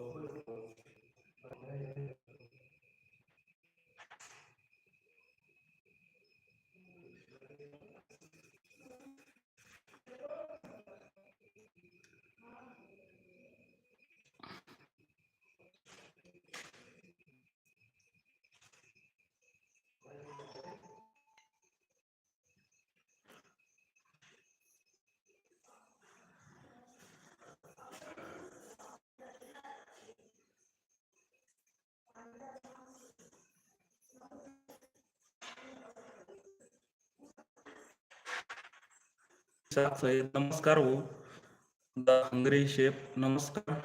Lord. Syed नमस्कार हो. The hungry chef नमस्कार.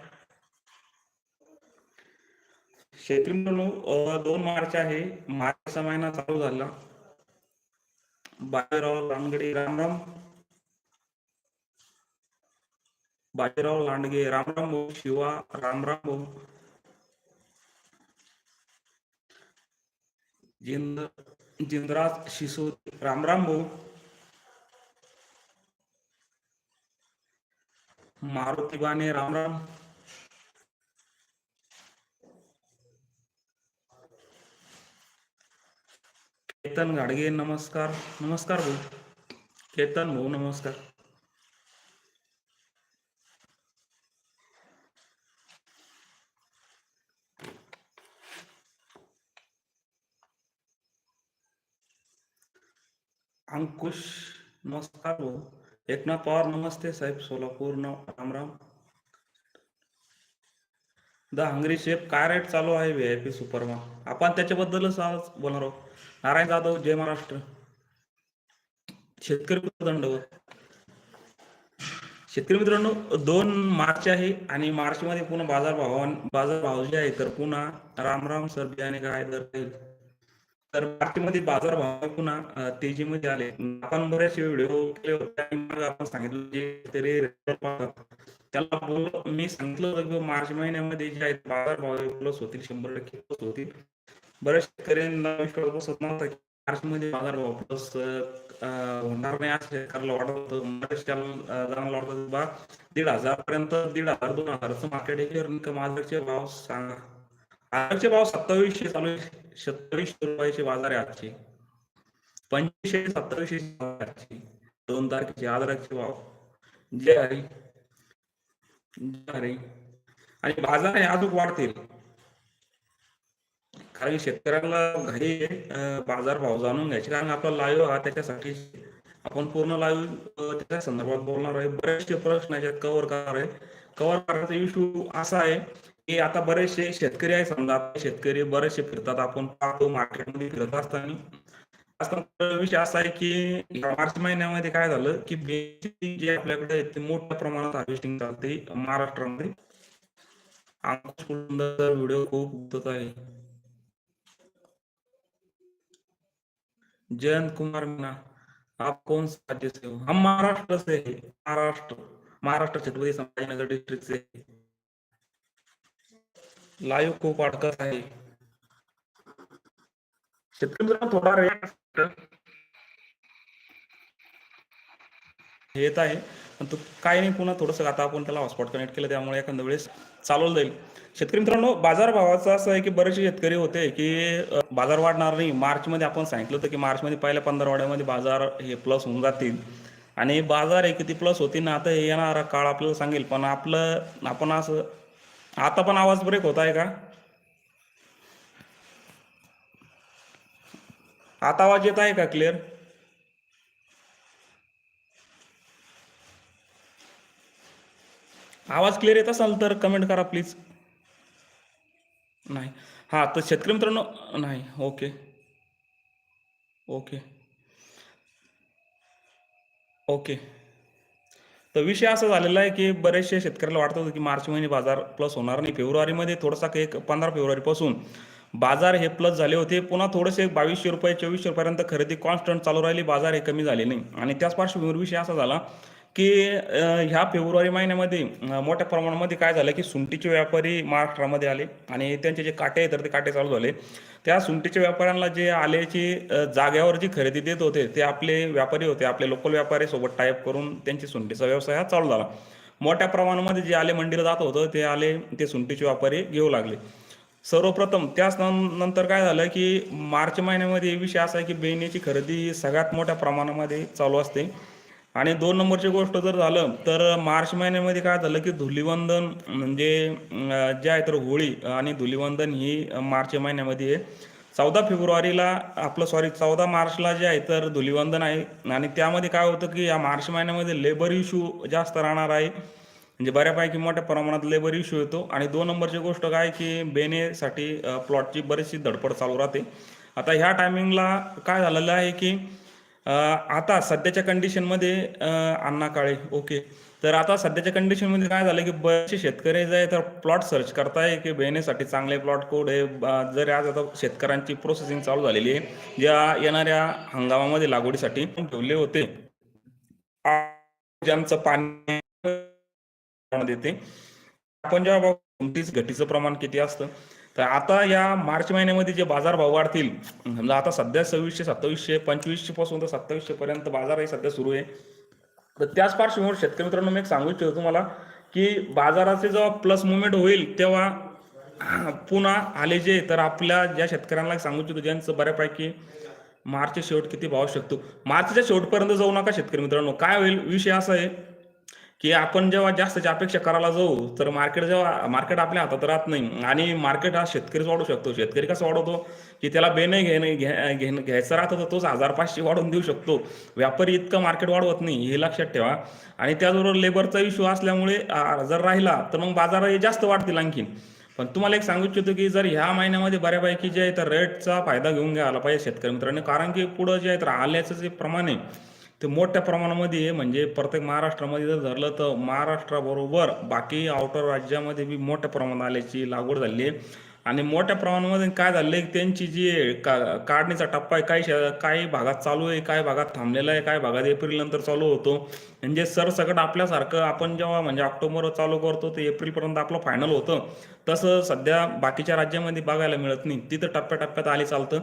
शेतकरी मित्रांनो दोन मार्च आहे. मार्चचा महिना चालू झाला. बाजीराव लांडगे रामराम. बाजीराव लांडगे रामराम भाऊ शिवा रामराम भाऊ. जिंद जिंदराज शिसू रामराम भाऊ. मारुती बाने राम केतन गाडगे नमस्कार. नमस्कार भाऊ. केतन भाऊ नमस्कार. अंकुश नमस्कार भाऊ. एकनाथ पवार नमस्ते साहेब सोलापूर न रामराम द हंगरी शेफ काय रेट चालू आहे व्ही आय पी सुपरमा? आपण त्याच्याबद्दलच आज बोलणार आहोत. नारायण जाधव जय महाराष्ट्र. शेतकरी दंड शेतकरी मित्रांनो दोन मार्च आहे आणि मार्च मध्ये पुन्हा बाजार भाव बाजार भाव जे आहे तर पुन्हा रामराम सर बियाणे काय दर राहील. तर मार्चमध्ये बाजार भाव पुन्हा तेजीमध्ये आले. आपण बरेचसे व्हिडिओ केले होते आणि मग आपण सांगितलं जे तरी त्याला बोललो मी सांगितलं होतं की मार्च महिन्यामध्ये जे आहेत बाजार भाव प्लस होतील शंभर टक्के प्लस होतील. बऱ्याच शेतकऱ्यांना विश्वास बसत नव्हता की मार्च मध्ये बाजार भाव प्लस होणार नाही असं शेतकऱ्याला वाटत होतं. मार्च त्याला अ, जणांना वाटत बा दीड हजार पर्यंत दीड हजार दोन हजारचं मार्केट आहे. तर माझ्याचे भाव सांगा आजचे भाव सत्तावीसशे चालू सत्तावीसशे रुपयाचे बाजार आहे आजचे. पंचवीसशे सत्तावीसशे आजचे. दोन तारखेचे आदराचे भाव. जे हरी. हरी. आणि बाजार हे अजून वाढतील. कारण शेतकऱ्याला घरी बाजार भाव जाणून घ्यायचे. कारण आपला लाईव्ह हा त्याच्यासाठी आपण पूर्ण लाईव्ह त्याच्या संदर्भात बोलणार आहे. बरेचसे प्रश्न याच्यात कव्हर करणार आहे. कव्हर करण्याचा इश्यू असा आहे की आता बरेचसे शेतकरी आहे समजा शेतकरी बरेचसे फिरतात. आपण पाहतो मार्केटमध्ये फिरत असताना. विषय असा आहे की मार्च महिन्यामध्ये काय झालं की बेसिक जे आपल्याकडे ते मोठ्या प्रमाणात हार्वेस्टिंग चालते महाराष्ट्रामध्ये. अंकुश व्हिडिओ खूप उगत आहे. जयंत कुमार मीना आप कौन सा राज्य से हो? हम महाराष्ट्र से है. महाराष्ट्र. महाराष्ट्र छत्रपति संभाजीनगर डिस्ट्रिक्ट से है. लाईव्ह खूप अडकत आहे. शेतकरी मित्रांनो, थोडा रेट येत आहे. पण तो काय नाही पुन्हा थोडंसं आता आपण त्याला हॉटस्पॉट कनेक्ट केलं त्यामुळे एखाद्या वेळेस चालवलं जाईल. शेतकरी मित्रांनो बाजार भावाचं असं आहे की बरेचसे शेतकरी होते की बाजार वाढणार नाही. मार्चमध्ये आपण सांगितलं होतं की मार्चमध्ये पहिल्या पंधरवड्यामध्ये बाजार हे प्लस होऊन जातील. आणि बाजार हे किती प्लस होतील ना आता हे येणारा काळ आपल्याला सांगेल. पण आपलं आपण असं आता पण आवाज ब्रेक होत आहे का? आता आवाज येत आहे का क्लिअर आवाज क्लिअर येत असाल तर कमेंट करा प्लीज नाही. हां तर शेतकरी मित्रांनो नाही. ओके ओके ओके तर विषय असा झालेला आहे की बरेचसे शेतकऱ्याला वाटत होतं की मार्च महिने बाजार प्लस होणार नाही. फेब्रुवारीमध्ये थोडासा काही एक पंधरा फेब्रुवारीपासून बाजार हे प्लस झाले होते. पुन्हा थोडेसे बावीसशे रुपये चोवीसशे रुपयापर्यंत खरेदी कॉन्स्टंट चालू राहिली. बाजार हे कमी झाले नाही. आणि त्याच पार्श्वभूमीवर विषय असा झाला की ह्या फेब्रुवारी महिन्यामध्ये मोठ्या प्रमाणामध्ये काय झालं की सुंटीचे व्यापारी महाराष्ट्रामध्ये आले आणि त्यांचे जे काटे आहेत तर ते काटे चालू झाले. त्या सुंटीच्या व्यापाऱ्यांना जे आल्याची जाग्यावर जी खरेदी देत होते ते आपले व्यापारी होते आपले लोकल व्यापारी सोबत टाईप करून त्यांची सुंटीचा व्यवसाय हा चालू झाला. मोठ्या प्रमाणामध्ये जे आले मंडीला जात होतं ते आले ते सुंटीचे व्यापारी घेऊ लागले. सर्वप्रथम त्याच नंतर काय झालं की मार्च महिन्यामध्ये विषय असा आहे की बेण्याची खरेदी सगळ्यात मोठ्या प्रमाणामध्ये चालू असते. आणि दोन नंबरची गोष्ट जर झालं तर मार्च महिन्यामध्ये काय झालं की धुलिवंदन म्हणजे जे आहे तर होळी आणि धुलिवंदन ही मार्च महिन्यामध्ये आहे. चौदा फेब्रुवारीला आपलं सॉरी चौदा मार्चला जे आहे तर धुलिवंदन आहे. आणि त्यामध्ये काय होतं की या मार्च महिन्यामध्ये लेबर इश्यू जास्त राहणार आहे. म्हणजे बऱ्यापैकी मोठ्या प्रमाणात लेबर इश्यू येतो. आणि दोन नंबरची गोष्ट काय की बेनेसाठी प्लॉटची बरीचशी धडपड चालू राहते. आता ह्या टायमिंगला काय झालेलं आहे की आता सध्याच्या कंडिशनमध्ये अण्णा काळे ओके तर आता सध्याच्या कंडिशनमध्ये काय झालं की बरेचसे शेतकरी जे आहे तर प्लॉट सर्च करताय की बेनेसाठी चांगले प्लॉट कोड आहे? जर आज आता शेतकऱ्यांची प्रोसेसिंग चालू झालेली आहे ज्या येणाऱ्या हंगामामध्ये लागवडीसाठी ठेवले होते ज्यांचं पाणी देते आपण जेव्हा बघू कोणतीच घटीचं प्रमाण किती असतं? तर आता या मार्च महिन्यामध्ये जे बाजार भाव वाढतील समजा आता सध्या सव्वीसशे सत्तावीसशे पंचवीसशे पासून तर सत्तावीसशे पर्यंत बाजार सध्या सुरू आहे. तर त्याच पार्श्वभूमीवर शेतकरी मित्रांनो मी एक सांगू इच्छितो तुम्हाला की बाजाराचे जेव्हा प्लस मुवमेंट होईल तेव्हा पुन्हा आले जे तर आपल्या ज्या शेतकऱ्यांना सांगू इच्छितो ज्यांचं बऱ्यापैकी मार्च शेवट किती भाव शकतो. मार्चच्या शेवटपर्यंत जाऊ नका शेतकरी मित्रांनो. काय होईल? विषय असा आहे की आपण जेव्हा जास्तची अपेक्षा करायला जाऊ तर मार्केट जेव्हा मार्केट आपल्या हातात राहत नाही. आणि मार्केट हा शेतकरीच वाढू शकतो. शेतकरी कसं वाढवतो? की त्याला बेने घेणे घेणं घ्यायचं राहतं तर तोच हजार पाचशे वाढवून देऊ शकतो. व्यापारी इतकं मार्केट वाढवत नाही हे लक्षात ठेवा. आणि त्याचबरोबर लेबरचा इश्यू असल्यामुळे जर राहिला तर मग बाजार हे जास्त वाढतील आणखीन. पण तुम्हाला एक सांगू इच्छितो की जर ह्या महिन्यामध्ये बऱ्यापैकी जे आहे तर रेटचा फायदा घेऊन घ्यायला पाहिजे शेतकरी मित्रांनी. कारण की पुढं जे आहे तर आल्याचं जे प्रमाण आहे ते मोठ्या प्रमाणामध्ये आहे. म्हणजे प्रत्येक महाराष्ट्रामध्ये जर धरलं तर महाराष्ट्राबरोबर बाकी आउटर राज्यामध्ये बी मोठ्या प्रमाणात आल्याची लागवड झाली आहे. आणि मोठ्या प्रमाणामध्ये काय झालं आहे त्यांची जी का काढणीचा टप्पा आहे काही काही भागात चालू आहे काही भागात थांबलेला आहे काही भागात एप्रिल नंतर चालू होतो. म्हणजे सरसकट आपल्यासारखं आपण जेव्हा म्हणजे ऑक्टोबर चालू करतो ते एप्रिलपर्यंत आपलं फायनल होतं. तसं सध्या बाकीच्या राज्यामध्ये बघायला मिळत नाही. तिथं टप्प्याटप्प्यात आली चालतं.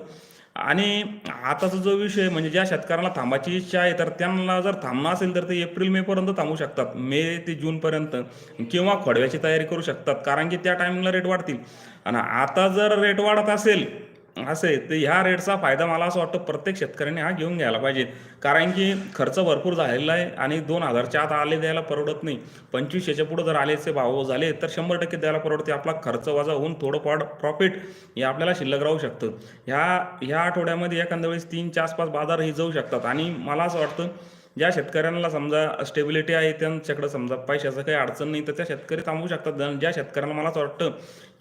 आणि आताचा जो विषय म्हणजे ज्या शेतकऱ्याला थांबायची इच्छा आहे तर त्यांना जर थांबणं असेल तर ते एप्रिल मे पर्यंत थांबू शकतात. मे ते जून पर्यंत. किंवा खडव्याची तयारी करू शकतात कारण की त्या टायमिंगला रेट वाढतील. आणि आता जर रेट वाढत असेल असे तर ह्या रेटचा फायदा मला असं वाटतं प्रत्येक शेतकऱ्याने हा घेऊन घ्यायला पाहिजे. कारण की खर्च भरपूर झालेला आहे आणि दोन हजारच्या आत आले द्यायला परवडत नाही. पंचवीसशेच्या पुढे जर आलेचे भाव झाले तर शंभर टक्के द्यायला परवडते. आपला खर्च वजा होऊन थोडंफार प्रॉफिट हे आपल्याला शिल्लक राहू शकतं. ह्या ह्या आठवड्यामध्ये एखाद्या वेळेस तीनच्या आसपास बाजारही जाऊ शकतात. आणि मला असं वाटतं ज्या शेतकऱ्यांना समजा स्टेबिलिटी आहे त्यांच्याकडे समजा पैशाचं काही अडचण नाही तर त्या शेतकरी थांबू शकतात. ज्या शेतकऱ्यांना मला असं वाटतं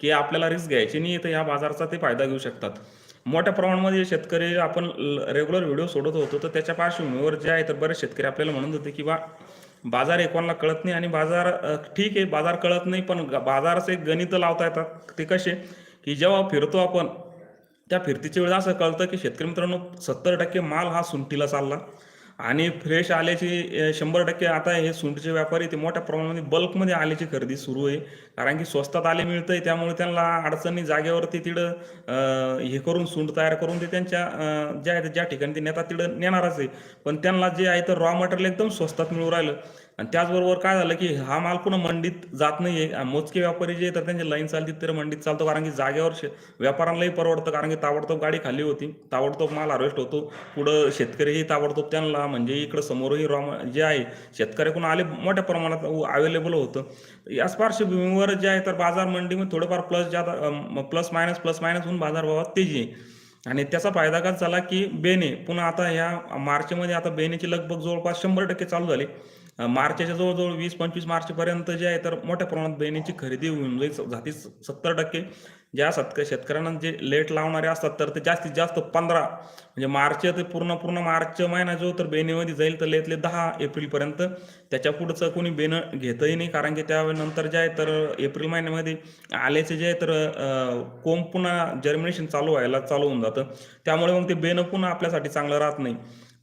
की आपल्याला रिस्क घ्यायची नाही तर ह्या बाजारचा ते फायदा घेऊ शकतात. मोठ्या प्रमाणामध्ये शेतकरी आपण रेग्युलर व्हिडिओ सोडत होतो तर त्याच्या पार्श्वभूमीवर जे आहे तर बरेच शेतकरी आपल्याला म्हणत होते की बा बाजार एकोणाला कळत नाही आणि बाजार ठीक आहे बाजार कळत नाही पण ग- बाजाराचे गणित लावता येतात. ते कसे? की जेव्हा फिरतो आपण त्या फिरतीच्या वेळेला असं कळतं की शेतकरी मित्रांनो सत्तर टक्के माल हा सुंटीला चालला. आणि फ्रेश आल्याची शंभर टक्के आता हे सुंठीचे व्यापारी ते मोठ्या प्रमाणामध्ये बल्कमध्ये आल्याची खरेदी सुरू आहे. कारण की स्वस्तात आले मिळतंय त्यामुळे त्यांना अडचणी जागेवरती तिथं हे करून सुंठ तयार करून ते त्यांच्या ज्या आहेत ज्या ठिकाणी ते नेतात तिथं नेणारच आहे. पण त्यांना जे आहे तर रॉ मटेरियल एकदम स्वस्तात मिळू राहिलं. आणि त्याचबरोबर काय झालं की हा माल पुन्हा मंडीत जात नाहीये. मोजके व्यापारी जे आहेत तर त्यांची लाईन चालते तर मंडीत चालतो. कारण की जागेवर शे- व्यापाऱ्यांनाही परवडतं. कारण की ताबडतोब गाडी खाली होती. ताबडतोब माल हार्वेस्ट होतो. पुढं शेतकरीही ताबडतोब त्यांना म्हणजे इकडं समोरही रॉ जे आहे शेतकऱ्याकडून आले मोठ्या प्रमाणात अवेलेबल होतं. याच पार्श्वभूमीवर जे आहे तर बाजार मंडीमध्ये थोडंफार प्लस ज्यादा प्लस मायनस प्लस मायनस होऊन बाजारभावात तेजी आहे. आणि त्याचा फायदा काय झाला की बेने पुन्हा आता ह्या मार्चमध्ये आता बेनेची लगभग जवळपास शंभर टक्के चालू झाली. मार्चच्या जवळजवळ वीस पंचवीस मार्चपर्यंत जे आहे तर मोठ्या प्रमाणात बेनेची खरेदी होऊन जाईल जाती सत्तर टक्के. ज्या सत्क शेतकऱ्यांना जे लेट लावणारे असतात तर ते जास्तीत जास्त पंधरा म्हणजे मार्च ते पूर्ण पूर्ण मार्च महिना जो तर बेनेमध्ये जाईल तर लेतले दहा एप्रिलपर्यंत त्याच्या पुढचं कोणी बेनं घेतही नाही. कारण की त्यानंतर जे आहे तर एप्रिल महिन्यामध्ये आल्याचे जे आहे तर कोंब पुन्हा जर्मिनेशन चालू व्हायला चालू होऊन जातं. त्यामुळे मग ते बेनं पुन्हा आपल्यासाठी चांगलं राहत नाही.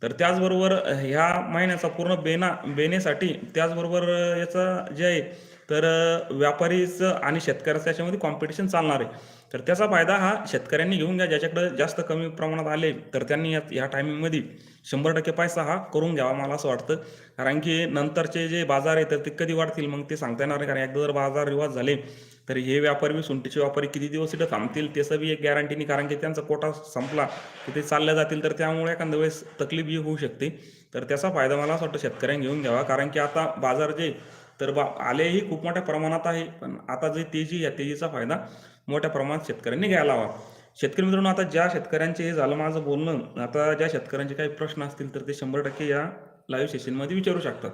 तर त्याचबरोबर ह्या महिन्याचा पूर्ण बेना बेनेसाठी त्याचबरोबर याचा जे आहे तर व्यापारीचं आणि शेतकऱ्याचं याच्यामध्ये कॉम्पिटिशन चालणार आहे. तर त्याचा फायदा हा शेतकऱ्यांनी घेऊन घ्या ज्याच्याकडे जास्त कमी प्रमाणात आले तर त्यांनी या टायमिंगमध्ये शंभर टक्के पैसा हा करून घ्यावा मला असं वाटतं. कारण की नंतरचे जे बाजार आहे तर ते कधी वाढतील मग ते सांगता येणार नाही. कारण एकदा जर बाजार रिवाज झाले तर हे व्यापारी बी सुंटीचे व्यापारी किती दिवस इथं थांबतील त्याचं बी एक गॅरंटी नाही. कारण की त्यांचा कोटा संपला की ते चालल्या जातील तर त्यामुळे एखाद्या वेळेस तकलीफ ही होऊ शकते. तर त्याचा फायदा मला असं वाटतं शेतकऱ्यांनी घेऊन घ्यावा. कारण की आता बाजार जे तर बा आलेही खूप मोठ्या प्रमाणात आहे. पण आता जे तेजी या तेजीचा फायदा मोठ्या प्रमाणात शेतकऱ्यांनी घ्यायला हवा. शेतकरी मित्रांनो आता ज्या शेतकऱ्यांचे हे झालं माझं बोलणं आता ज्या शेतकऱ्यांचे काही प्रश्न असतील तर ते शंभर टक्के या लाईव्ह सेशनमध्ये विचारू शकतात.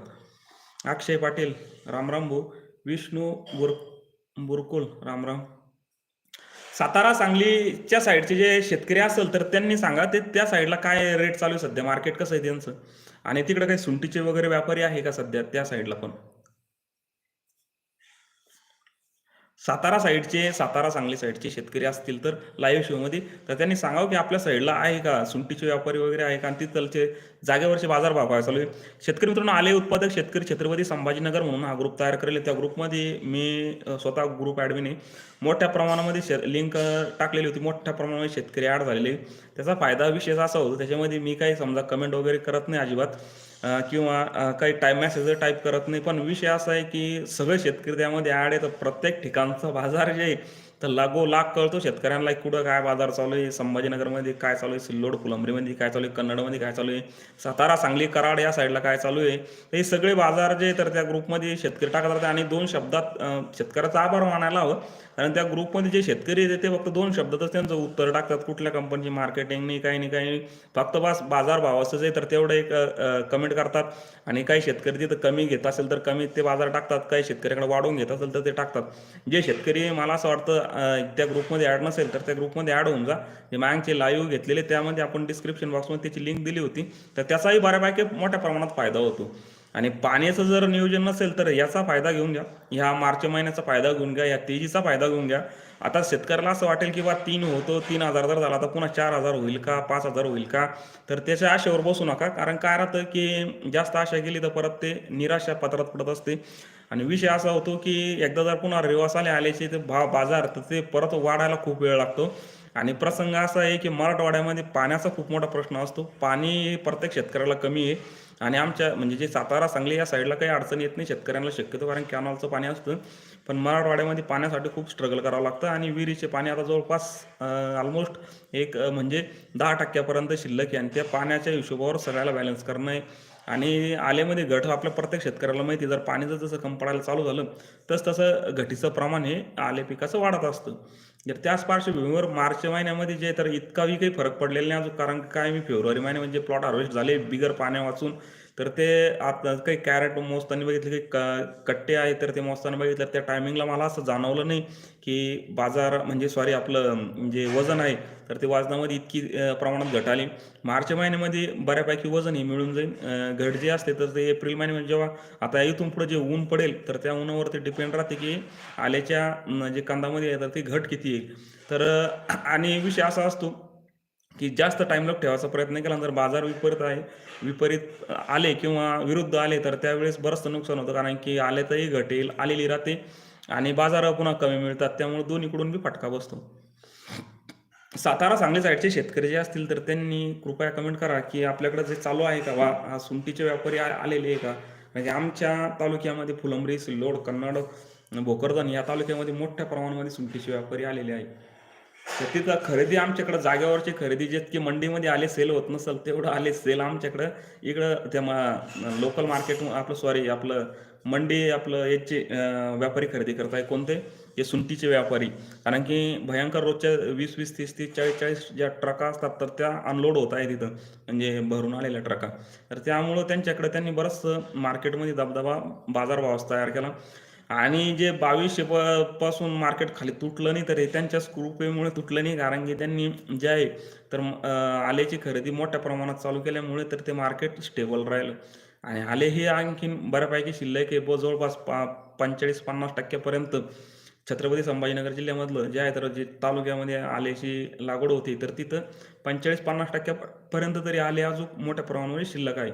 अक्षय पाटील रामराम भाऊ विष्णू बुर बुरकुल रामराम. सातारा सांगलीच्या साईडचे जे शेतकरी असेल तर त्यांनी सांगा ते त्या साईडला काय रेट चालू आहे सध्या? मार्केट कसं आहे त्यांचं? आणि तिकडे काही सुंटीचे वगैरे व्यापारी आहे का सध्या त्या साईडला पण? सातारा साईडचे सातारा सांगली साईडचे शेतकरी असतील तर लाईव्ह शोमध्ये तर त्यांनी सांगावं की आपल्या साईडला आहे का? सुंटीचे व्यापारी वगैरे आहे का? आणि तिथलचे जागेवरचे बाजार भाव काय चालू आहे? शेतकरी मित्रांनो आले उत्पादक शेतकरी छत्रपती संभाजीनगर म्हणून हा ग्रुप तयार करेल. त्या ग्रुपमध्ये मी स्वतः ग्रुप ॲडमिन आहे. मोठ्या प्रमाणामध्ये शे लिंक टाकलेली होती. मोठ्या प्रमाणामध्ये शेतकरी ॲड झालेले. त्याचा फायदा विशेष असा होतो. त्याच्यामध्ये मी काही समजा कमेंट वगैरे करत नाही अजिबात. किंवा काही टाईप मेसेज टाईप करत नाही. पण विषय असा आहे की सगळे शेतकरी त्यामध्ये ॲड आहे तर प्रत्येक ठिकाणचा बाजार जे आहे तर लागो लाग कळतो. शेतकऱ्यांना कुठं काय बाजार चालू आहे? संभाजीनगरमध्ये काय चालू आहे? सिल्लोड फुलंब्रीमध्ये काय चालू आहे? कन्नडमध्ये काय चालू आहे? सातारा सांगली कराड या साईडला काय चालू आहे? हे सगळे बाजार जे तर त्या ग्रुपमध्ये शेतकरी टाकत आणि दोन शब्दात शेतकऱ्याचा आभार मानायला हवं. कारण त्या ग्रुपमध्ये जे शेतकरी येते ते फक्त दोन शब्दातच त्यांचं उत्तर टाकतात. कुठल्या कंपनीची मार्केटिंग नाही काही नाही काही नाही. फक्त बस बाजार भाव असंच आहे तर तेवढं एक कमेंट करतात. आणि काही शेतकरी तिथं कमी घेत असेल तर कमी ते बाजार टाकतात. काही शेतकऱ्याकडे वाढवून घेत असेल तर ते टाकतात. जे शेतकरी मला असं वाटतं त्या ग्रुपमध्ये ॲड नसेल तर त्या ग्रुपमध्ये ॲड होऊन जा. जे मॅंगचे लाईव्ह घेतलेले त्यामध्ये आपण डिस्क्रिप्शन बॉक्समध्ये त्याची लिंक दिली होती. तर त्याचाही बऱ्यापैकी मोठ्या प्रमाणात फायदा होतो. आणि पाण्याचं जर नियोजन नसेल तर याचा फायदा घेऊन घ्या. ह्या मार्च महिन्याचा फायदा घेऊन घ्या या तेजीचा फायदा घेऊन घ्या. आता शेतकऱ्याला असं वाटेल की बा तीन होतो तीन हजार जर झाला तर पुन्हा चार हजार होईल का पाच हजार होईल का? तर त्याच्या आशेवर बसू नका. कारण काय राहतं की जास्त आशा केली तर परत ते निराशा पत्रात पडत असते. आणि विषय असा होतो की एकदा जर पुन्हा रेवास आल्याचे ते भाव बाजार तर ते परत वाढायला खूप वेळ लागतो. आणि प्रसंग असा आहे की मराठवाड्यामध्ये पाण्याचा खूप मोठा प्रश्न असतो. पाणी प्रत्येक शेतकऱ्याला कमी आहे. आणि आमच्या म्हणजे जे सातारा सांगली या साईडला काही अडचण येत नाही शेतकऱ्यांना शक्यतो कारण कॅनॉलचं पाणी असतं. पण मराठवाड्यामध्ये पाण्यासाठी खूप स्ट्रगल करावं लागतं. आणि विहिरीचे पाणी आता जवळपास ऑलमोस्ट एक म्हणजे दहा टक्क्यापर्यंत शिल्लक आहे. आणि त्या पाण्याच्या हिशोबावर सगळ्याला बॅलन्स करणं आहे. आणि आलेमध्ये घट आपल्या प्रत्येक शेतकऱ्याला माहिती आहे, जर पाणी जसं कम पडायला चालू झालं तस तसं घटीचं प्रमाण हे आले पिकाचं वाढत असतं. जर त्याच पार्श्वभूमीवर मार्च महिन्यामध्ये जे तर इतका काही फरक पडलेला नाही अजून कारण काय मी फेब्रुवारी महिन्यामध्ये प्लॉट हार्वेस्ट झाले बिगर पाण्या वाचून तर ते आता काही कॅरेट मोजताना बघितले काही क कट्टे आहे तर ते मोजताना बघितलं त्या टायमिंगला मला असं जाणवलं नाही की बाजार म्हणजे सॉरी आपलं जे वजन आहे. तर ते वजनामध्ये इतकी प्रमाणात घट आली. मार्च महिन्यामध्ये बऱ्यापैकी वजन हे मिळून जाईल. घट जे असते तर ते एप्रिल महिन्यामध्ये जेव्हा आता इथून पुढे जे ऊन पडेल तर त्या उन्हावरती डिपेंड राहते की आल्याच्या जे कांदामध्ये आहे तर घट किती येईल. तर आणि विषय असा असतो की जास्त टाइमलॉक ठेवायचा प्रयत्न केला. जर बाजार विपरीत आहे विपरीत आले किंवा विरुद्ध आले तर त्यावेळेस बरंचसं नुकसान होतं. कारण की आले तरी घटेल आलेली राहते आणि बाजार पुन्हा कमी मिळतात. त्यामुळे दोन्हीकडून बी फटका बसतो. सातारा सांगली साईडचे शेतकरी जे असतील तर त्यांनी कृपया कमेंट करा की आपल्याकडे जे चालू आहे का? वा हा सुंटीचे व्यापारी आलेले आहे का? म्हणजे आमच्या तालुक्यामध्ये फुलंब्री सिल्लोड कन्नड भोकरदन या तालुक्यामध्ये मोठ्या प्रमाणामध्ये सुंटीचे व्यापारी आलेले आहे तिथं खरेदी आमच्याकडे जागेवरची खरेदी जितकी मंडीमध्ये आले सेल होत नसेल तेवढं आले सेल आमच्याकडं. इकडं त्या लोकल मार्केट आपलं सॉरी आपलं मंडी आपलं याचे व्यापारी खरेदी करताय. कोणते? हे सुंटीचे व्यापारी. कारण की भयंकर रोजच्या वीस वीस तीस तीस चाळीस चाळीस ज्या ट्रका असतात तर त्या अनलोड होत आहे तिथं. म्हणजे भरून आलेल्या ट्रका तर त्यामुळं त्यांच्याकडे त्यांनी बरंच मार्केटमध्ये दबदबा बाजारभाव तयार केला. आणि जे बावीसशे पासून मार्केट खाली तुटलं नाही तर हे त्यांच्याच कृपेमुळे तुटलं नाही. कारण की त्यांनी जे आहे तर आलेची आल्याची खरेदी मोठ्या प्रमाणात चालू केल्यामुळे तर ते मार्केट स्टेबल राहिलं. आणि आले हे आणखीन बऱ्यापैकी शिल्लक आहे. ब जवळपास पा पंचेचाळीस पन्नास टक्क्यापर्यंत छत्रपती संभाजीनगर जिल्ह्यामधलं जे आहे तर जे तालुक्यामध्ये आल्याची लागवड होती तर तिथं पंचेचाळीस पन्नास टक्क्यापर्यंत तरी आले अजून मोठ्या प्रमाणामध्ये शिल्लक आहे.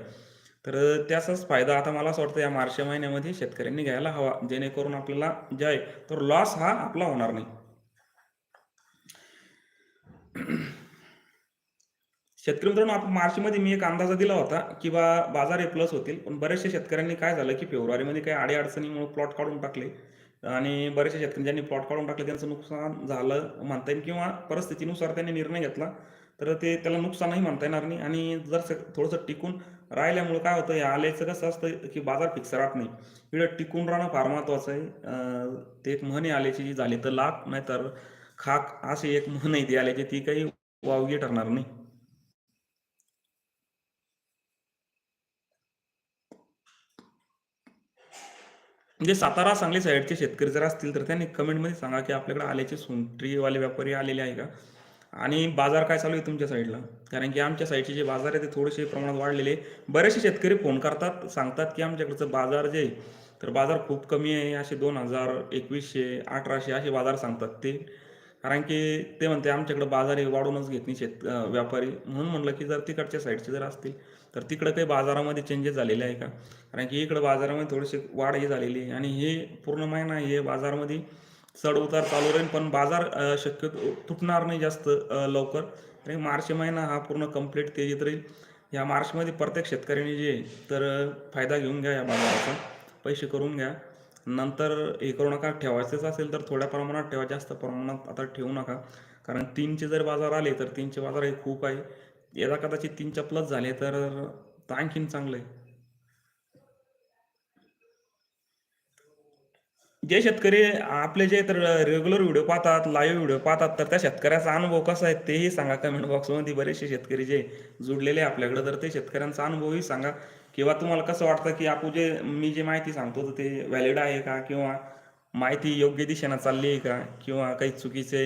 तर त्याचाच फायदा आता मला असं वाटतं या मार्च महिन्यामध्ये शेतकऱ्यांनी घ्यायला हवा जेणेकरून आपल्याला जे आहे तर लॉस हा आपला होणार नाही. शेतकरी मित्रांनो आपण मार्चमध्ये मी एक अंदाजा दिला होता की बा बाजार हे प्लस होतील पण बऱ्याचशा शेतकऱ्यांनी काय झालं की फेब्रुवारीमध्ये काही आडी अडचणीमुळे प्लॉट काढून टाकले. आणि बऱ्याचशा शेतकऱ्यांनी प्लॉट काढून टाकले त्यांचं नुकसान झालं म्हणता येईल किंवा परिस्थितीनुसार त्यांनी निर्णय घेतला. तर ते त्याला नुकसानही म्हणता येणार नाही. आणि जर थोडंसं टिकून राहिल्यामुळे काय होतं या आल्याचं कसं असतं की बाजार फिक्स राहत नाही. इकडं टिकून राहणं फार महत्त्वाचं आहे. ते एक म्हणे आल्याची जी झाली तर लाख नाही तर खाक अशी एक म्हण आहे ती आल्याची ती काही वावगी ठरणार नाही. म्हणजे सातारा सांगली साईडचे शेतकरी जर असतील तर त्यांनी कमेंटमध्ये सांगा की आपल्याकडे आल्याचे सुंटरीवाले व्यापारी आलेले आहे का? आणि बाजार काय चालू आहे तुमच्या साईडला? कारण की आमच्या साईडचे जे बाजार आहे ते थोडेसे प्रमाणात वाढलेले. आहे. बरेचसे शेतकरी फोन करतात सांगतात की आमच्याकडचं बाजार जे आहे, तर बाजार खूप कमी आहे. असे दोन हजार एकवीसशे अठराशे असे बाजार सांगतात ते. कारण की ते म्हणते आमच्याकडे बाजार हे वाढूनच घेत नाही शेत व्यापारी. म्हणून म्हणलं की जर तिकडच्या साईडचे जर असतील तर तिकडं काही बाजारामध्ये चेंजेस झालेले आहे का? कारण की इकडं बाजारामध्ये थोडीशी वाढही झालेली आहे. आणि हे पूर्ण महिना हे बाजारामध्ये चढ उतार चालू राहील पण बाजार शक्यतो तुटणार नाही जास्त लवकर. आणि मार्च महिना हा पूर्ण कंप्लीट तेजीत राहील. या मार्चमध्ये प्रत्येक शेतकऱ्यांनी जे तर फायदा घेऊन घ्या या बाजाराचा. पैसे करून घ्या. नंतर हे करू नका ठेवायचंच असेल तर थोड्या प्रमाणात ठेवा जास्त प्रमाणात आता ठेवू नका. कारण तीनचे जर बाजार आले तर तीनचे बाजार हे खूप आहे. यदा कदाचित तीनच्या प्लस झाले तर तर आणखीन चांगलं आहे. जे शेतकरी आपले जे तर रेग्युलर व्हिडिओ पाहतात लाईव्ह व्हिडिओ पाहतात तर त्या शेतकऱ्याचा अनुभव कसा आहे तेही सांगा कमेंट बॉक्समध्ये बरेचसे शेतकरी जे जुडलेले आहे आपल्याकडे तर ते शेतकऱ्यांचा अनुभवही सांगा. किंवा तुम्हाला कसं वाटतं की आपण जे मी जे माहिती सांगतो तर ते व्हॅलिड आहे का? किंवा माहिती योग्य दिशेनं चालली आहे का? किंवा काही चुकीचे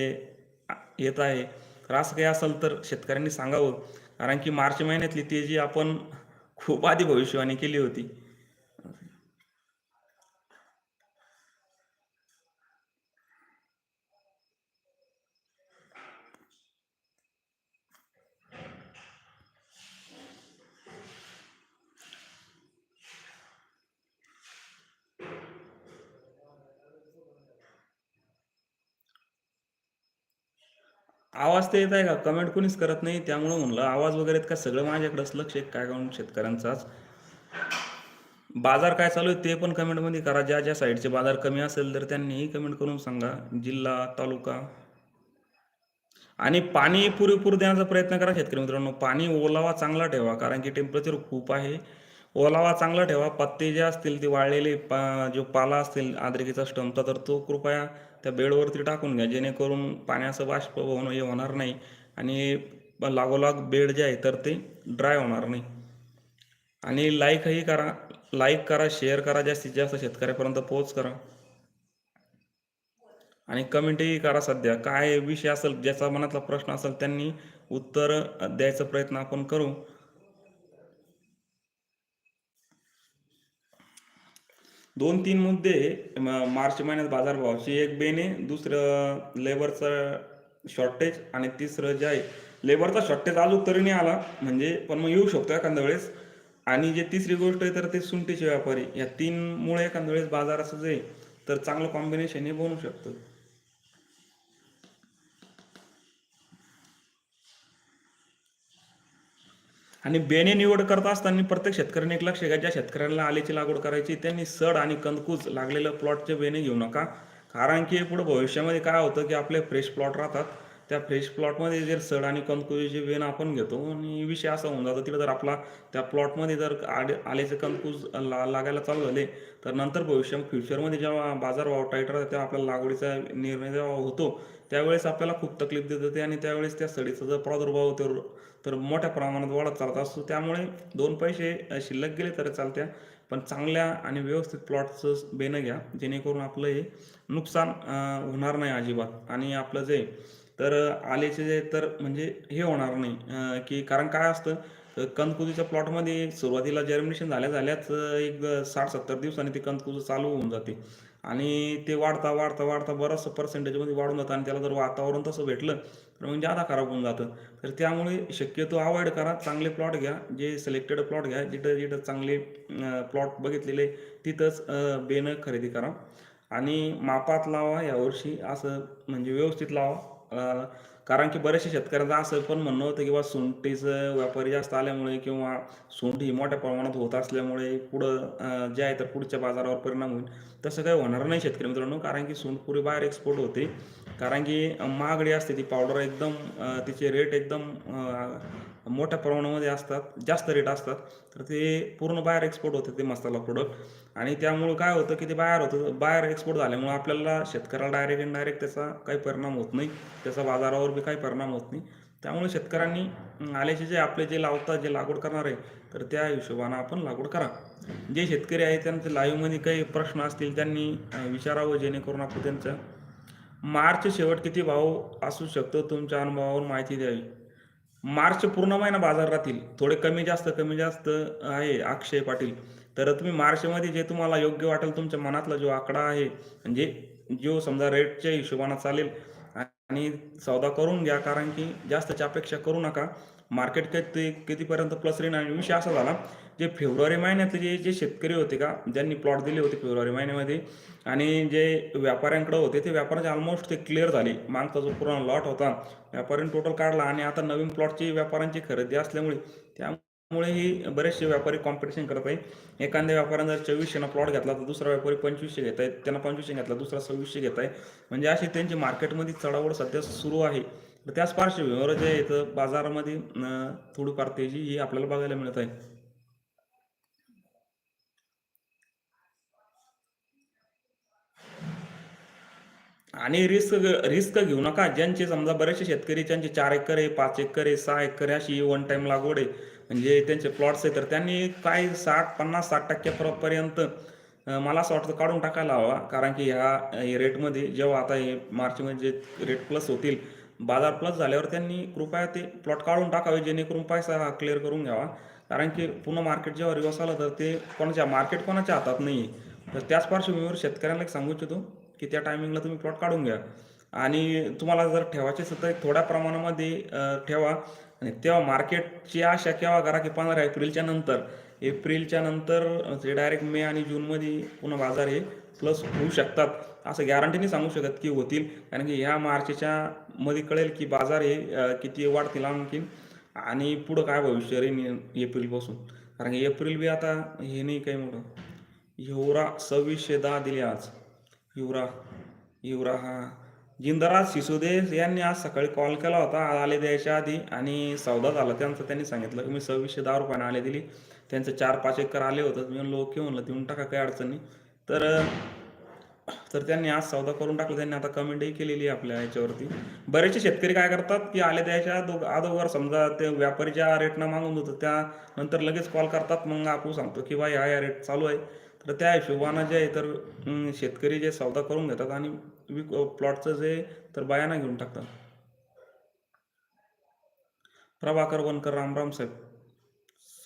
येत आहे. तर असं काही असेल तर शेतकऱ्यांनी सांगावं. कारण की मार्च महिन्यातली तेजी आपण खूप आधी भविष्यवाणी केली होती आवाज तर येत आहे का? कमेंट कोणीच करत नाही. त्यामुळं म्हणलं आवाज वगैरे का? सगळं माझ्याकडेच लक्ष आहे. काय करून शेतकऱ्यांचाच. बाजार काय चालू आहे ते पण कमेंटमध्ये करा. ज्या ज्या साईडचे बाजार कमी असेल तर त्यांनीही कमेंट करून सांगा. जिल्हा तालुका. आणि पाणी पुरेपूर देण्याचा प्रयत्न करा शेतकरी मित्रांनो. पाणी ओलावा चांगला ठेवा. कारण की टेम्परेचर खूप आहे. ओलावा चांगला ठेवा. पत्ते जे असतील ते वाळलेले पा जो पाला असतील आद्रिकेचा स्टंपचा तर तो कृपया त्या बेडवरती टाकून घ्या जेणेकरून पाण्याचं बाष्पीभवन हे होणार नाही आणि लागोलाग बेड जे आहे तर ते ड्राय होणार नाही. आणि लाईकही करा लाईक करा शेअर करा जास्तीत जास्त शेतकऱ्यापर्यंत पोहोच करा. आणि कमेंटही करा सध्या काय विषय असेल ज्याचा मनातला प्रश्न असेल त्यांनी उत्तर द्यायचा प्रयत्न आपण करू. दोन तीन मुद्दे म- मार्च महिन्यात बाजारभावाची. एक बेने दुसरं लेबरचं शॉर्टेज आणि तिसरं जे आहे लेबरचा शॉर्टेज अजून तरी नाही आला म्हणजे पण मग येऊ शकतो एखाद्या वेळेस. आणि जे तिसरी गोष्ट आहे तर ते सुंटीचे व्यापारी. या तीनमुळे एखाद्या वेळेस बाजाराचं जे आहे, तर चांगलं कॉम्बिनेशन हे बनू शकतं. आणि बेने निवड करत असताना प्रत्येक शेतकऱ्याने एक लक्ष घ्या ज्या शेतकऱ्यांना आल्याची लागवड करायची त्यांनी सड आणि कंदकूज लागलेलं प्लॉटचे बेने घेऊ नका. कारण की पुढे भविष्यामध्ये काय होतं की आपले फ्रेश प्लॉट राहतात. त्या फ्रेश प्लॉटमध्ये जर सड आणि कंदकुजीचे बेण आपण घेतो आणि विषय असा होऊन जातो तिला जर आपला त्या प्लॉटमध्ये जर आले आल्याचे कंदकूज ला लागायला चालू झाले तर नंतर भविष्य फ्युचरमध्ये जेव्हा बाजारभाव टाईट राहतात तेव्हा आपल्याला लागवडीचा निर्णय जेव्हा होतो त्यावेळेस आपल्याला खूप तकलीफ देत होते आणि त्यावेळेस त्या सडीचा जर प्रादुर्भाव होतो तर मोठ्या प्रमाणात वाढत चालत असतो. त्यामुळे दोन पैसे शिल्लक गेले तर चालत्या पण चांगल्या आणि व्यवस्थित प्लॉटचं बेनं घ्या जेणेकरून आपलं हे नुकसान होणार नाही अजिबात. आणि आपलं जे तर आलेचे जे तर म्हणजे हे होणार नाही की कारण काय असतं कंदकुजीच्या प्लॉटमध्ये सुरुवातीला जर्मिनेशन झाल्या झाल्याच एक साठ सत्तर दिवसांनी ते कंदकुज चालू होऊन जाते. आणि ते वाढता वाढता वाढता बरंचसं पर्सेंटेजमध्ये वाढून जातं आणि त्याला जर वातावरण तसं भेटलं तर मग जादा खराब होऊन जातं. तर त्यामुळे शक्यतो अवॉइड करा चांगले प्लॉट घ्या जे सिलेक्टेड प्लॉट घ्या जिथं जिथं चांगले प्लॉट बघितलेले तिथंच बेनं खरेदी करा. आणि मापात लावा यावर्षी असं म्हणजे व्यवस्थित लावा. कारण की बऱ्याचशा शेतकऱ्यांचं असं पण म्हणणं होतं की बा सुंठीचं व्यापारी जास्त आल्यामुळे किंवा सुंठ ही मोठ्या प्रमाणात होत असल्यामुळे पुढं जे आहे तर पुढच्या बाजारावर परिणाम होईल. तसं काही होणार नाही शेतकरी मित्रांनो कारण की सोनपुरी बाहेर एक्सपोर्ट होते. कारण की महागडी असते ती पावडर एकदम तिचे रेट एकदम मोठ्या प्रमाणामध्ये असतात जास्त रेट असतात. तर ते पूर्ण बाहेर एक्सपोर्ट होते ते मसाला प्रोडक्ट आणि त्यामुळं काय होतं की ते बाहेर होतं बाहेर एक्सपोर्ट झाल्यामुळे आपल्याला शेतकऱ्याला डायरेक्ट इनडायरेक्ट त्याचा काही परिणाम होत नाही. त्याचा बाजारावर बी काही परिणाम होत नाही. त्यामुळे शेतकऱ्यांनी आल्याचे जे आपले जे लावतात जे लागवड करणार आहे तर त्या हिशोबानं आपण लागवड करा. जे शेतकरी आहेत त्यांचे लाईव्हमध्ये काही प्रश्न असतील त्यांनी विचारावं जेणेकरून आपण त्यांचं मार्च शेवट किती भाव असू शकतो तुमच्या अनुभवावर माहिती द्यावी. मार्च पूर्ण महिना बाजार राहतील. थोडे कमी जास्त कमी जास्त आहे अक्षय पाटील. तर तुम्ही मार्चमध्ये जे तुम्हाला योग्य वाटेल तुमच्या मनातला जो आकडा आहे म्हणजे जो समजा रेटच्या हिशोबानं चालेल आणि सौदा करून घ्या कारण की जास्तची अपेक्षा करू नका. मार्केट किती कितीपर्यंत प्लस रेन आणि विषय असा झाला जे फेब्रुवारी महिन्यातले जे जे शेतकरी होते का ज्यांनी प्लॉट दिले होते फेब्रुवारी महिन्यामध्ये आणि जे व्यापाऱ्यांकडे होते ते व्यापाऱ्यांचे ऑलमोस्ट ते क्लिअर झाले. मागचा जो पूर्ण लॉट होता व्यापाऱ्यांनी टोटल काढला आणि आता नवीन प्लॉटची व्यापाऱ्यांची खरेदी असल्यामुळे त्या त्यामुळे ही बरेचसे व्यापारी कॉम्पिटिशन करत आहे एखाद्या व्यापाऱ्यानं जर चोवीसशेनं प्लॉट घेतला तर दुसरा व्यापारी पंचवीसशे घेत आहेत त्यांना पंचवीसशे घेतला दुसरा सव्वीसशे घेत आहे. म्हणजे अशी त्यांची मार्केटमध्ये चढावड सध्या सुरू आहे. तर त्याच पार्श्वभूमीवर जे आहे तर बाजारामध्ये थोडीफार तेजी ही आपल्याला बघायला मिळत आहे. आणि रिस्क रिस्क घेऊ नका. ज्यांचे समजा बरेचसे शेतकरी ज्यांचे चार एकर आहे पाच एकर आहे सहा एकर आहे अशी वन टाइम लागवड आहे. म्हणजे त्यांचे प्लॉट्स आहे तर त्यांनी काय साठ पन्नास साठ टक्क्यापर्यंत मला असं वाटतं काढून टाकायला हवा. कारण की ह्या रेटमध्ये जेव्हा आता हे मार्चमध्ये जे रेट प्लस होतील बाजार प्लस झाल्यावर त्यांनी कृपया ते प्लॉट काढून टाकावे जेणेकरून पैसा हा क्लिअर करून घ्यावा. कारण की पुन्हा मार्केट जेव्हा रिवर्स आलं तर ते कोणाच्या मार्केट कोणाच्या हातात नाही आहे तर त्याच पार्श्वभूमीवर शेतकऱ्यांना एक सांगू इच्छितो की त्या टायमिंगला तुम्ही प्लॉट काढून घ्या. आणि तुम्हाला जर ठेवायचे असेल तर थोड्या प्रमाणामध्ये ठेवा. आणि तेव्हा मार्केटची आशा केव्हा करा की पंधरा एप्रिलच्या नंतर एप्रिलच्या नंतर जे ते डायरेक्ट मे आणि जूनमध्ये पुन्हा बाजार हे प्लस होऊ शकतात. असं गॅरंटी नाही सांगू शकत की होतील. कारण की ह्या मार्चच्या मध्ये कळेल की बाजार हे किती वाढतील आणखीन आणि पुढं काय भविष्य रे एप्रिलपासून कारण की एप्रिल बी आता हे नाही काही मोठं. हिवरा सव्वीसशे दहा दिले आज. हिवरा हिवरा हा जिंदराज सिसोदे यांनी आज सकाळी कॉल केला होता. आले द्यायच्या आधी आणि सौदा झाला. त्यांचं त्यांनी सांगितलं की मी सव्वीसशे दहा रुपयाने आले दिली. त्यांचं चार पाच एकर आले होतं. मी म्हणलो ओके. म्हणलं देऊन टाका काही अडचण नाही. तर तर त्यांनी आज सौदा करून टाकला. त्यांनी आता कमेंटही केलेली आहे आपल्या याच्यावरती. बरेचसे शेतकरी काय करतात की आले द्यायच्या दो अगोदर समजा ते व्यापारी ज्या रेटनं मागून होतं त्यानंतर लगेच कॉल करतात. मग आपण सांगतो की बा ह्या या रेट चालू आहे. तर त्या हिशोबानं जे आहे तर शेतकरी जे सौदा करून घेतात आणि विक प्लॉटचं जे तर बायांना घेऊन टाकतात प्रभाकर वनकर रामराम साहेब.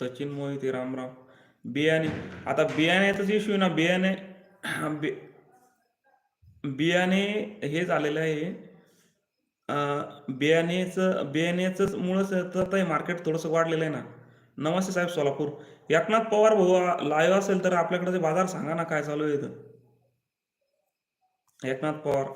सचिन मोहिते रामराम. बियाणे आता बियाण्याचाच इश्यू ना बियाणे बि बियाणे हे झालेलं आहे. बियाणेचं बियाण्याचंच मुळंच तर ते मार्केट थोडंसं वाढलेलं आहे ना. नमस्ते साहेब सोलापूर. एकनाथ पवार भाऊ लाईव्ह असेल तर आपल्याकडे बाजार सांगा ना काय चालू आहे इथं एकनाथ पवार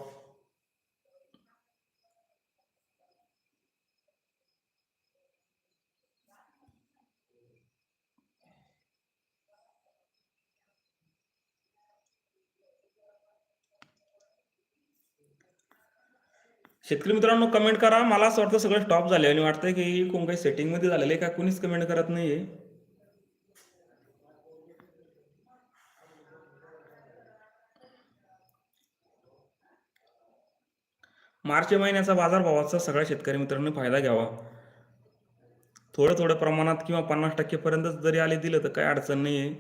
शेतकरी मित्रांनो कमेंट करा. मला असं वाटतं सगळं स्टॉप झाले आणि वाटतंय की कोण काही सेटिंग मध्ये झालेलं आहे का? कुणीच कमेंट करत नाहीये. मार्च महिन्याचा बाजारभावाचा सगळ्या शेतकरी मित्रांनी फायदा घ्यावा. थोडं थोडं प्रमाणात किंवा पन्नास टक्केपर्यंतच जरी आले दिलं तर काही अडचण नाही आहे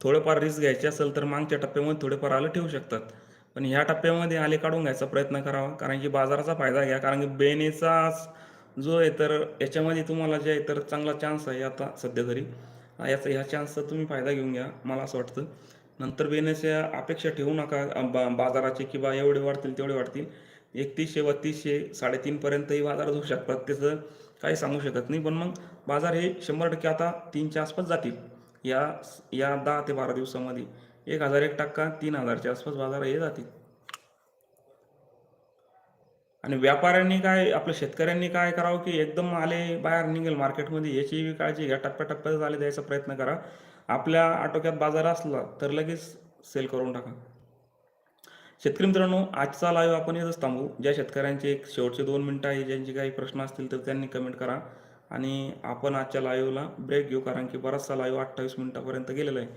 थोडंफार रिस्क घ्यायची असेल तर मागच्या टप्प्यामध्ये थोडेफार आलं ठेवू शकतात. पण ह्या टप्प्यामध्ये आले काढून घ्यायचा प्रयत्न करावा. कारण की बाजाराचा फायदा घ्या. कारण की बेनेचा जो आहे तर याच्यामध्ये तुम्हाला जे आहे तर चांगला चान्स आहे आता सध्या तरी. याचा ह्या चान्सचा तुम्ही फायदा घेऊन घ्या मला असं वाटतं. नंतर बेनेच्या अपेक्षा ठेवू नका बा बाजाराची की बा एवढे वाढतील तेवढे वाढतील. एकतीसशे बत्तीसशे साडेतीनपर्यंतही बाजार जाऊ शकतात. त्याचं काही सांगू शकत नाही. पण मग बाजार हे शंभर टक्के आता तीनच्या आसपास जातील. या या दहा ते बारा दिवसामध्ये एक हजार एक टक्का तीन हजारच्या आसपास बाजार हे जातील. आणि व्यापाऱ्यांनी काय आपल्या शेतकऱ्यांनी काय करावं की एकदम आले बाहेर निघेल मार्केटमध्ये याची काळजी घ्या. टप्प्याटप्प्यात आले द्यायचा प्रयत्न करा. आपल्या आटोक्यात बाजार असला तर लगेच सेल करून टाका. शेतकरी मित्रांनो आजचा लाईव्ह आपण इथंच थांबू ज्या शेतकऱ्यांचे एक शेवटचे दोन मिनटं आहे ज्यांचे काही प्रश्न असतील तर त्यांनी कमेंट करा. आणि आपण आजच्या लाईव्हला ब्रेक घेऊ कारण की बराचसा लाईव्ह अठ्ठावीस मिनिटापर्यंत गेलेला आहे.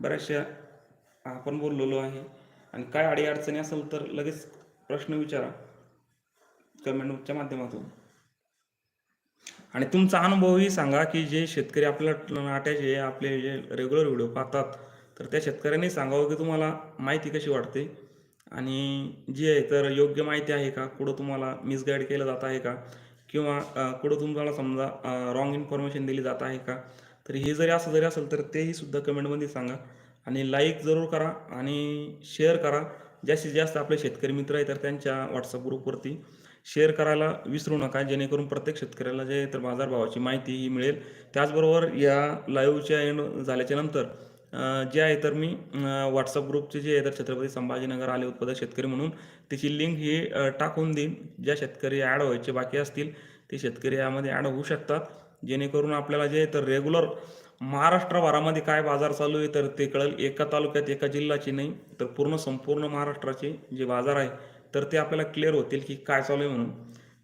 बऱ्याचशा आपण बोललेलो आहे. आणि काय अडीअडचणी असेल तर लगेच प्रश्न विचारा. कमेंटच्या माध्यमातून. आणि तुमचा अनुभवही सांगा की जे शेतकरी आपल्या नाट्याचे आपले जे रेग्युलर व्हिडिओ पाहतात तर त्या शेतकऱ्यांनी सांगावं की तुम्हाला माहिती कशी वाटते? आणि जी आहे तर योग्य माहिती आहे का? कुठं तुम्हाला मिसगाईड केलं जात आहे का? किंवा कुठं तुम्हाला समजा रॉंग इन्फॉर्मेशन दिली जात आहे का? तर हे जरी असं जरी असेल तर तेही सुद्धा कमेंटमध्ये सांगा. आणि लाईक जरूर करा आणि शेअर करा. जास्तीत जास्त आपले शेतकरी मित्र आहेत तर त्यांच्या व्हॉट्सअप ग्रुपवरती शेअर करायला विसरू नका. जेणेकरून प्रत्येक शेतकऱ्याला जे आहे तर बाजारभावाची माहिती ही मिळेल. त्याचबरोबर या लाईव्हच्या एंड झाल्याच्यानंतर जे आहे तर मी व्हॉट्सअप ग्रुपचे जे आहे तर छत्रपती संभाजीनगर आले उत्पादक शेतकरी म्हणून तिची लिंक ही टाकून देईन. ज्या शेतकरी ॲड व्हायचे बाकी असतील ते शेतकरी यामध्ये ॲड होऊ शकतात. जेणेकरून आपल्याला जे आहे तर रेग्युलर महाराष्ट्रभरामध्ये काय बाजार चालू आहे तर ते कळेल. एका तालुक्यात एका जिल्ह्याची नाही तर पूर्ण संपूर्ण महाराष्ट्राचे जे बाजार आहे तर ते आपल्याला क्लिअर होतील की काय चालू आहे म्हणून.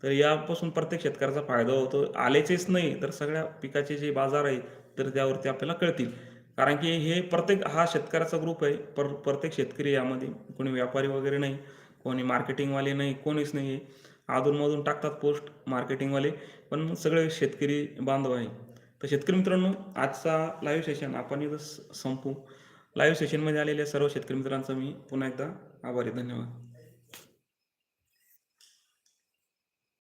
तर यापासून प्रत्येक शेतकऱ्याचा फायदा होतो. आलेचेच नाही तर सगळ्या पिकाचे जे बाजार आहे तर त्यावरती आपल्याला कळतील. कारण की हे प्रत्येक हा शेतकऱ्याचा ग्रुप आहे. पर प्रत्येक शेतकरी यामध्ये कोणी व्यापारी वगैरे नाही कोणी मार्केटिंगवाले नाही कोणीच नाही. आहे अधूनमधून टाकतात पोस्ट मार्केटिंगवाले पण सगळे शेतकरी बांधव आहे. तर शेतकरी मित्रांनो आजचा लाईव्ह सेशन आपण इथं संपू. लाईव्ह सेशनमध्ये आलेल्या सर्व शेतकरी मित्रांचा मी पुन्हा एकदा आभारी धन्यवाद.